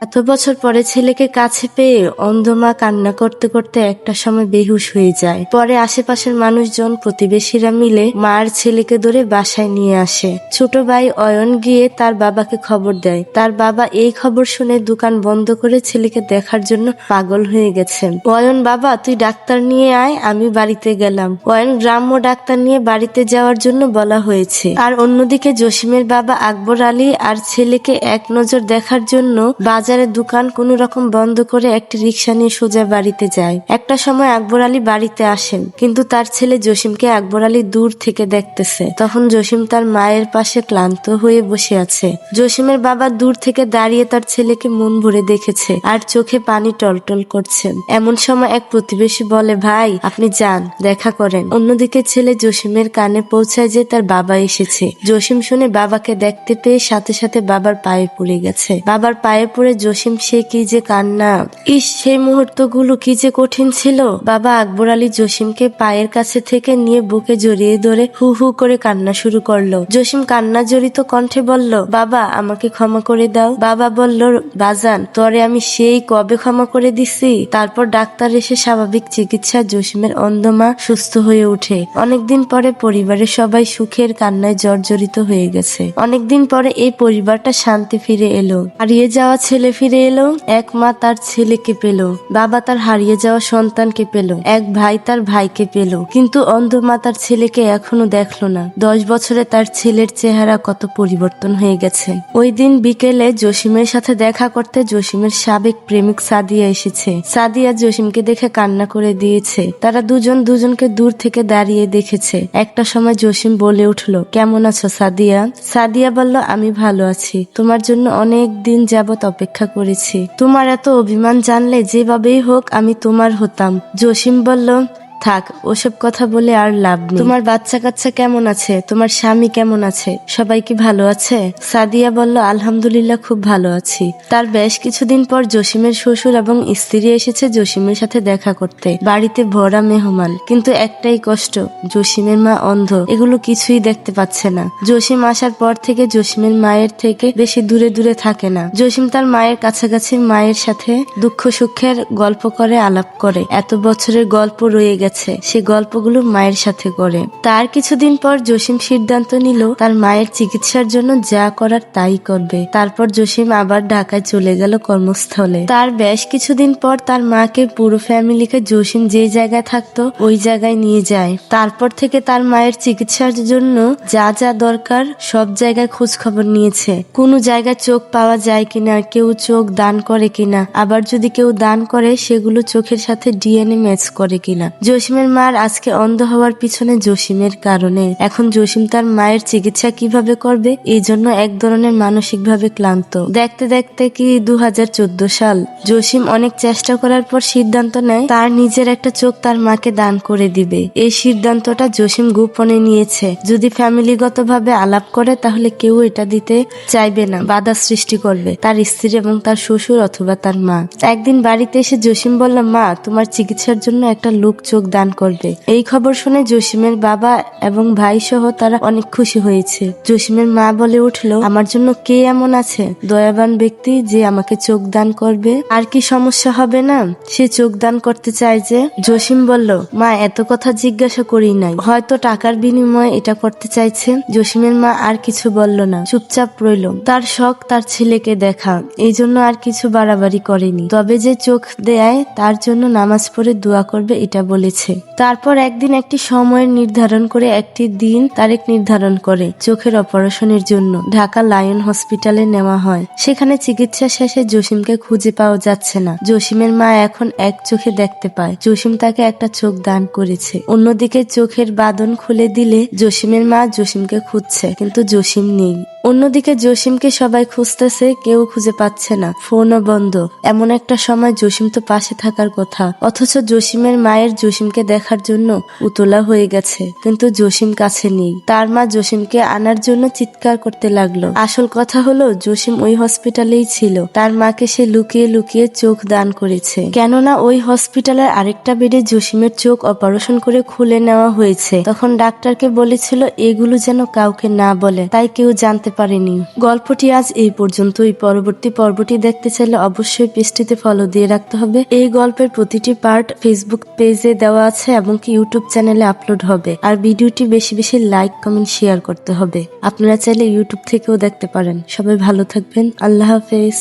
এত বছর পরে ছেলেকে কাছে পেয়ে অন্ধমা কান্না করতে করতে একটা সময় বেহুশ হয়ে যায়। পরে আশেপাশের মানুষজন প্রতিবেশীরা মিলে মার ছেলেকে ধরে বাসায় নিয়ে আসে। ছোট ভাই অয়ন গিয়ে তার বাবাকে খবর দেয়। তার বাবা এই খবর শুনে দোকান বন্ধ করে ছেলেকে দেখার জন্য পাগল হয়ে গেছে অয়ন, বাবা, তুই ডাক্তার নিয়ে আয়, আমি বাড়িতে গেলাম। অয়ন, গ্রাম্য ডাক্তার নিয়ে বাড়িতে যাওয়ার জন্য বলা হয়েছে। আর অন্যদিকে জসিমের বাবা আকবর আলী আর ছেলেকে এক নজর দেখার জন্য বাজারে দোকান কোনো রকম বন্ধ করে একটি রিক্সা নিয়ে সোজা বাড়িতে যায়। একটা সময় আকবর আলী বাড়িতে আসেন, কিন্তু তার ছেলে জসিমকে আকবর আলী দূর থেকে দেখতেছে। তখন জসিম তার মায়ের পাশে ক্লান্ত হয়ে বসে আছে। জসিমের বাবা দূর থেকে দাঁড়িয়ে তার ছেলেকে মন ভরে দেখেছে আর চোখে পানি টলটল করছেন। এমন সময় এক প্রতিবেশী বলে, ভাই, আপনি যান, দেখা করেন। অন্যদিকে ছেলে জসিমের কানে পৌঁছায় যে তার বাবা এসেছে। জসিম শুনে বাবাকে দেখতে পেয়ে সাথে সাথে বাবার পায়ে পড়ে গেছে। বাবার পায়ে পড়ে জসিম, সে কি যে কান্না। ইস, সেই মুহূর্তগুলো কি যে কঠিন ছিল। বাবা আকবর আলী জসিমকে পায়ের কাছে থেকে নিয়ে বুকে জড়িয়ে ধরে হু হু করে কান্না শুরু করল। জসিম কান্না জড়িত কণ্ঠে বলল, বাবা, আমাকে ক্ষমা করে দাও। বাবা বলল, বাজান, তরে আমি সেই কবে ক্ষমা করে দিছি? তারপর ডাক্তার এসে স্বাভাবিক চিকিৎসা জসিমের অন্ধমা সুস্থ হয়ে ওঠে। অনেকদিন পরে পরিবারের সবাই সুখের কান্নায় জর্জরিত হয়ে গেছে। অনেকদিন পরে এই পরিবারটা শান্তি ফিরে এলো। হারিয়ে যাওয়া ছেলে ফিরে এলো, এক মা তার ছেলেকে পেল, বাবা তার হারিয়ে যাওয়া সন্তানকে পেল, এক ভাই তার ভাইকে পেল, কিন্তু অন্ধ মা তার ছেলেকে এখনও দেখল না। দশ বছরে তার ছেলের চেহারা কত পরিবর্তন হয়ে গেছে। ওই দিন বিকেলে জসিমের সাথে দেখা করতে জসিমের সাবেক প্রেমিক সাদিয়া এসেছে। সাদিয়া জসিমকে দেখে কান্না করে দিয়েছে। তারা দুজন দুজনকে দূর থেকে দাঁড়িয়ে দেখেছে। একটা সময় জসিম বলে উঠল, কেমন আছো সাদিয়া? সাদিয়া বলল, আমি ভালো আছি। তোমার জন্য অনেক দিন যাবত অপেক্ষা করেছি। তোমার এত অভিমান জানলে যেভাবেই হোক আমি তোমার হতাম। জসিম বলল থাক, ওসব কথা বলে আর লাভ নেই। তোমার বাচ্চা কাচ্চা কেমন আছে? তোমার স্বামী কেমন আছে? সবাই কি ভালো আছে? সাদিয়া বলল, আলহামদুলিল্লাহ, খুব ভালো আছি। তার বেশ কিছুদিন পর জসিমের শ্বশুর এবং স্ত্রী এসেছে জসিমের সাথে দেখা করতে। বাড়িতে ভরা মেহমান। কিন্তু একটাই কষ্ট, জসিমের মা অন্ধ। এগুলো কিছুই দেখতে পাচ্ছে না। জসিম আসার পর থেকে জসিমের মায়ের থেকে বেশি দূরে দূরে থাকে না। জসিম তার মায়ের কাছাকাছি মায়ের সাথে দুঃখ সুখের গল্প করে, আলাপ করে। এত বছরের গল্প রয়ে গেছে। সে গল্পগুলো মায়ের সাথে করে। তার কিছুদিন পর জসিম সিদ্ধান্ত নিল, তার মায়ের চিকিৎসার জন্য যা করার তাই করবে। তারপর জসিম আবার ঢাকায় চলে গেল কর্মস্থলে। তার বেশ কিছুদিন পর তার মাকে পুরো ফ্যামিলিকে জসিম যে জায়গায় থাকতো, ওই জায়গায় নিয়ে যায়। তারপর থেকে তার মায়ের চিকিৎসার জন্য যা যা দরকার সব জায়গায় খোঁজ খবর নিয়েছে। কোনো জায়গায় চোখ পাওয়া যায় কিনা, কেউ চোখ দান করে কিনা, আবার যদি কেউ দান করে, সেগুলো চোখের সাথে ডিএনএ ম্যাচ করে কিনা। জসিমের মার আজকে অন্ধ হওয়ার পিছনে জসিমের কারণে। এখন জসিম তার মায়ের চিকিৎসা কীভাবে করবে, এই জন্য এক ধরনের মানসিকভাবে ক্লান্ত। দেখতে দেখতে কি দু সাল। জসিম অনেক চেষ্টা করার পর সিদ্ধান্ত নেয়, তার নিজের একটা চোখ তার মাকে দান করে দিবে। এই সিদ্ধান্তটা জসিম গোপনে নিয়েছে। যদি ফ্যামিলিগতভাবে আলাপ করে, তাহলে কেউ এটা দিতে চাইবে না। বাধা সৃষ্টি করবে, তার স্ত্রী এবং তার শ্বশুর অথবা তার মা। একদিন বাড়িতে এসে জসিম বলল, মা, তোমার চিকিৎসার জন্য একটা লোক চোখ দান করবে। এই খবর শুনে জসিমের বাবা এবং ভাই সহ তারা অনেক খুশি হয়েছে। জসিমের মা বলে উঠল, আমার জন্য কে এমন আছে? দয়াবান ব্যক্তি যে আমাকে চোখ দান করবে। আর কি সমস্যা হবে না? সে চোখ দান করতে চায় যে জসিম বলল, মা, এত কথা জিজ্ঞাসা করি নাই। হয়তো টাকার বিনিময়ে এটা করতে চাইছে। জসিমের মা আর কিছু বলল না। চুপচাপ রইল। তার শখ তার ছেলেকে দেখা। এই জন্য আর কিছু বাড়াবাড়ি করেনি। তবে যে চোখ দেয়, তার জন্য নামাজ পড়ে দোয়া করবে, এটা বলেছে। তারপর একদিন একটি সময়ের নির্ধারণ করে একটি দিন তারিখ নির্ধারণ করে চোখের অপারেশনের জন্য ঢাকা লায়ন হসপিটালে নেওয়া হয়। সেখানে চিকিৎসা শেষে জসিমকে খুঁজে পাওয়া যাচ্ছে না। জসিমের মা এখন এক চোখে দেখতে পায়। জসিম তাকে একটা চোখ দান করেছে। অন্যদিকে চোখের বাদন খুলে দিলে জসিমের মা জসিমকে খুঁজছে, কিন্তু জসিম নেই। অন্যদিকে জসিমকে সবাই খুঁজতেছে, কেউ খুঁজে পাচ্ছে না। ফোনও বন্ধ। এমন একটা সময় জসিম তো পাশে থাকার কথা। অথচ জসিমের মায়ের জসিমকে দেখার জন্য উতলা হয়ে গেছে। কিন্তু জসিম কাছে নেই। তার মা জসিমকে আনার জন্য চিৎকার করতে লাগল। আসল কথা হলো, জসিম ওই হসপিটালেই ছিল। তার মাকে সে লুকিয়ে লুকিয়ে চোখ দান করেছে। কেননা ওই হসপিটালের আরেকটা বেডে জসিমের চোখ অপারেশন করে খুলে নেওয়া হয়েছে। তখন ডাক্তারকে বলেছিল, এগুলো যেন কাউকে না বলে। তাই কেউ জানতে জানতে পারেনি। গল্পটি আজ এই পর্যন্তই। পরবর্তী পর্বটি দেখতে চাইলে অবশ্যই পেজটিতে ফলো দিয়ে রাখতে হবে। এই গল্পের প্রতিটি পার্ট ফেসবুক পেজে দেওয়া আছে এবং কি ইউটিউব চ্যানেলে আপলোড হবে। আর ভিডিওটি বেশি বেশি লাইক কমেন্ট শেয়ার করতে হবে। আপনারা চাইলে ইউটিউব থেকেও দেখতে পারেন। সবাই ভালো থাকবেন। আল্লাহ হাফেজ।